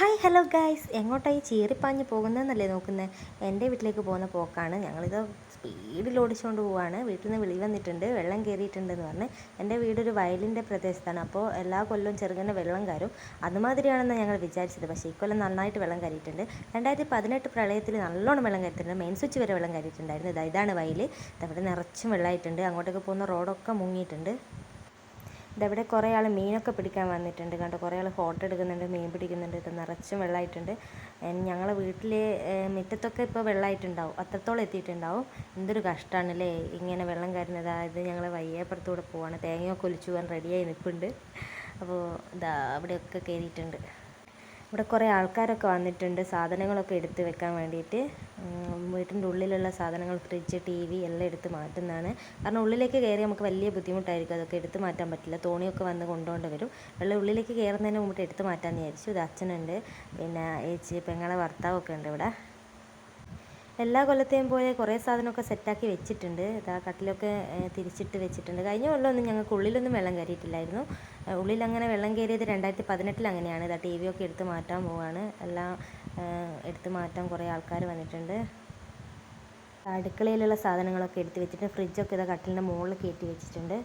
Hi hello guys എങ്ങോട്ടായി ചീറിപ്പാഞ്ഞ് പോകുന്നതെന്നല്ലേ നോക്കുന്നത് എന്റെ വീട്ടിലേക്ക് പോകുന്ന പോക്കാണ്. ഞങ്ങളിത് സ്പീഡിൽ ഓടിച്ചുകൊണ്ട് പോവാണ്. വീട്ടിൽ നിന്ന് വിളി വന്നിട്ടുണ്ട്. വെള്ളം കയറിയിട്ടുണ്ടെന്ന് പറഞ്ഞ് എന്റെ വീടൊരു വയലിന്റെ പ്രദേശത്താണ്. അപ്പോൾ എല്ലാ കൊല്ലവും ചെറുങ്ങനെ വെള്ളം കയറും. അതുമാതിരിയാണെന്ന് ഞങ്ങൾ വിചാരിച്ചത്. പക്ഷേ ഇക്കൊല്ലം നന്നായിട്ട് വെള്ളം കയറിയിട്ടുണ്ട്. രണ്ടായിരത്തി പതിനെട്ട് പ്രളയത്തിൽ നല്ലോണം വെള്ളം കയറിയിട്ടുണ്ട്. മെയിൻ സ്വിച്ച് വരെ വെള്ളം കയറിയിട്ടുണ്ടായിരുന്നു. ഇതാ ഇതാണ് വയൽ ഇതവിടെ നിറച്ചും വെള്ളമായിട്ടുണ്ട്. അങ്ങോട്ടേക്ക് പോകുന്ന റോഡൊക്കെ മുങ്ങിയിട്ടുണ്ട്. ഇതവിടെ കുറേ ആൾ മീനൊക്കെ പിടിക്കാൻ വന്നിട്ടുണ്ട്. കണ്ടോ കുറേ ആൾ ഫോട്ടോ എടുക്കുന്നുണ്ട് മീൻ പിടിക്കുന്നുണ്ട് ഇത് നിറച്ചും വെള്ളമായിട്ടുണ്ട് ഞങ്ങളെ വീട്ടിൽ മുറ്റത്തൊക്കെ ഇപ്പോൾ വെള്ളമായിട്ടുണ്ടാവും അത്രത്തോളം എത്തിയിട്ടുണ്ടാവും. എന്തൊരു കഷ്ടമാണ് അല്ലേ ഇങ്ങനെ വെള്ളം കയറുന്നത് അതായത് ഞങ്ങൾ വയ്യപ്പുറത്തൂടെ പോവാണ്. തേങ്ങയൊക്കെ ഒലിച്ചു പോകാൻ റെഡിയായി നിൽപ്പുണ്ട്. അപ്പോൾ ഇതാ അവിടെയൊക്കെ കയറിയിട്ടുണ്ട്. ഇവിടെ കുറേ ആൾക്കാരൊക്കെ വന്നിട്ടുണ്ട് സാധനങ്ങളൊക്കെ എടുത്ത് വെക്കാൻ വേണ്ടിയിട്ട്. വീട്ടിന്റെ ഉള്ളിലുള്ള സാധനങ്ങൾ ഫ്രിഡ്ജ് ടി വി എല്ലാം എടുത്ത് മാറ്റുന്നതാണ്. കാരണം ഉള്ളിലേക്ക് കയറി നമുക്ക് വലിയ ബുദ്ധിമുട്ടായിരിക്കും അതൊക്കെ എടുത്ത് മാറ്റാൻ പറ്റില്ല. തോണിയൊക്കെ വന്ന് കൊണ്ടുകൊണ്ട് വരും. വെള്ളം ഉള്ളിലേക്ക് കയറുന്നതിന് മുമ്പിട്ട് എടുത്ത് മാറ്റാമെന്ന് വിചാരിച്ചു. ഇത് അച്ഛനുണ്ട്. പിന്നെ ഏച്ചി പെങ്ങളെ ഭർത്താവൊക്കെ ഉണ്ട് ഇവിടെ. എല്ലാ കൊല്ലത്തെയും പോലെ കുറേ സാധനമൊക്കെ സെറ്റാക്കി വെച്ചിട്ടുണ്ട്. ഇതാ കട്ടിലൊക്കെ തിരിച്ചിട്ട് വെച്ചിട്ടുണ്ട്. കഴിഞ്ഞ കൊല്ലമൊന്നും ഞങ്ങൾക്ക് ഉള്ളിലൊന്നും വെള്ളം കയറിയിട്ടില്ലായിരുന്നു. ഉള്ളിലങ്ങനെ വെള്ളം കയറിയത് രണ്ടായിരത്തി പതിനെട്ടിൽ അങ്ങനെയാണ്. ഇതാ ടി വിയൊക്കെ എടുത്ത് മാറ്റാൻ പോവാണ്. എല്ലാം എടുത്ത് മാറ്റാൻ കുറേ ആൾക്കാർ വന്നിട്ടുണ്ട്. അടുക്കളയിലുള്ള സാധനങ്ങളൊക്കെ എടുത്ത് വെച്ചിട്ട് ഫ്രിഡ്ജൊക്കെ ഇതാ കട്ടിലിന്റെ മുകളിൽ കയറ്റി വെച്ചിട്ടുണ്ട്.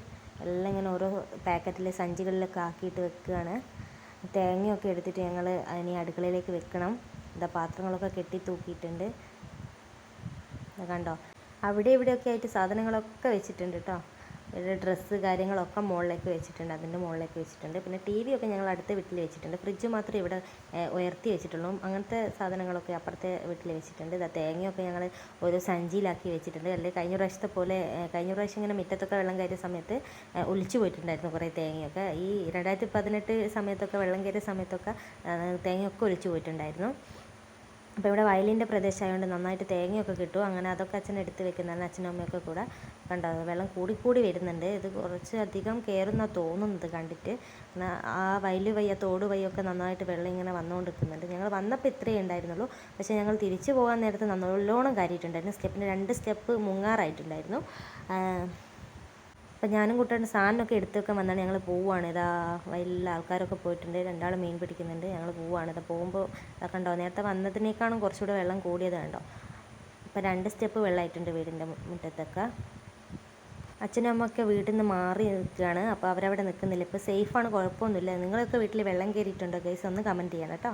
എല്ലാം ഇങ്ങനെ ഓരോ പാക്കറ്റിൽ സഞ്ചികളിലൊക്കെ ആക്കിയിട്ട് വെക്കുകയാണ് തേങ്ങയൊക്കെ എടുത്തിട്ട് ഞങ്ങൾ അതിനെ അടുക്കളയിലേക്ക് വെക്കണം. ഇതാ പാത്രങ്ങളൊക്കെ കെട്ടി തൂക്കിയിട്ടുണ്ട്. കണ്ടോ? അവിടെ ഇവിടെയൊക്കെ ആയിട്ട് സാധനങ്ങളൊക്കെ വെച്ചിട്ടുണ്ട് കേട്ടോ ഡ്രസ്സ് കാര്യങ്ങളൊക്കെ മുകളിലേക്ക് വെച്ചിട്ടുണ്ട് അതിന്റെ മുകളിലേക്ക് വെച്ചിട്ടുണ്ട്. പിന്നെ ടി വി ഒക്കെ ഞങ്ങൾ അടുത്ത വീട്ടിൽ വെച്ചിട്ടുണ്ട്. ഫ്രിഡ്ജ് മാത്രമേ ഇവിടെ ഉയർത്തി വെച്ചിട്ടുള്ളൂ. അങ്ങനത്തെ സാധനങ്ങളൊക്കെ അപ്പുറത്തെ വീട്ടിൽ വെച്ചിട്ടുണ്ട്. ഇതാ തേങ്ങയൊക്കെ ഞങ്ങൾ ഓരോ സഞ്ചിയിലാക്കി വെച്ചിട്ടുണ്ട്. അല്ലെങ്കിൽ കഴിഞ്ഞ പ്രാവശ്യത്തെ പോലെ കഴിഞ്ഞ പ്രാവശ്യം ഇങ്ങനെ മുറ്റത്തൊക്കെ വെള്ളം കയറിയ സമയത്ത് ഒലിച്ചു പോയിട്ടുണ്ടായിരുന്നു കുറേ തേങ്ങയൊക്കെ. ഈ രണ്ടായിരത്തി പതിനെട്ട് സമയത്തൊക്കെ വെള്ളം കയറിയ സമയത്തൊക്കെ തേങ്ങയൊക്കെ ഒലിച്ചു പോയിട്ടുണ്ടായിരുന്നു. അപ്പോൾ ഇവിടെ വയലിന്റെ പ്രദേശമായതുകൊണ്ട് നന്നായിട്ട് തേങ്ങയൊക്കെ കിട്ടും. അങ്ങനെ അതൊക്കെ അച്ഛൻ എടുത്ത് വെക്കുന്നതാണ് അച്ഛനും അമ്മയൊക്കെ കൂടെ. കണ്ടോ വെള്ളം കൂടിക്കൂടി വരുന്നുണ്ട്. ഇത് കുറച്ച് അധികം കയറുന്ന തോന്നുന്നത് കണ്ടിട്ട്. ആ വയൽ വയ്യ തോട് വയ്യൊക്കെ നന്നായിട്ട് വെള്ളം ഇങ്ങനെ വന്നുകൊണ്ടിരിക്കുന്നുണ്ട്. ഞങ്ങൾ വന്നപ്പോൾ ഇത്രയേ ഉണ്ടായിരുന്നുള്ളൂ. പക്ഷേ ഞങ്ങൾ തിരിച്ചു പോകാൻ നേരത്ത് നല്ലോണം കയറിയിട്ടുണ്ടായിരുന്നു. സ്റ്റെപ്പിന് രണ്ട് സ്റ്റെപ്പ് മുങ്ങാറായിട്ടുണ്ടായിരുന്നു. അപ്പം ഞാനും കുട്ടിയുടെ സാധനമൊക്കെ എടുത്തൊക്കെ വന്നാണ് ഞങ്ങൾ പോവുകയാണ് ഇതാ വലിയ ആൾക്കാരൊക്കെ പോയിട്ടുണ്ട്. രണ്ടാൾ മീൻ പിടിക്കുന്നുണ്ട്. ഞങ്ങൾ പോവുകയാണ് ഇതാ പോകുമ്പോൾ കണ്ടോ? നേരത്തെ വന്നതിനേക്കാളും കുറച്ചുകൂടെ വെള്ളം കൂടിയത് കണ്ടോ? അപ്പം രണ്ട് സ്റ്റെപ്പ് വെള്ളമായിട്ടുണ്ട് വീടിന്റെ മുറ്റത്തൊക്കെ. അച്ഛനും അമ്മയൊക്കെ വീട്ടിൽ നിന്ന് മാറി നിൽക്കുകയാണ്. അപ്പോൾ അവരവിടെ നിൽക്കുന്നില്ല ഇപ്പോൾ സേഫാണ്. കുഴപ്പമൊന്നുമില്ല. നിങ്ങളൊക്കെ വീട്ടിൽ വെള്ളം കയറിയിട്ടുണ്ടോ? ഗൈസ് ഒന്ന് കമന്റ് ചെയ്യണം കേട്ടോ.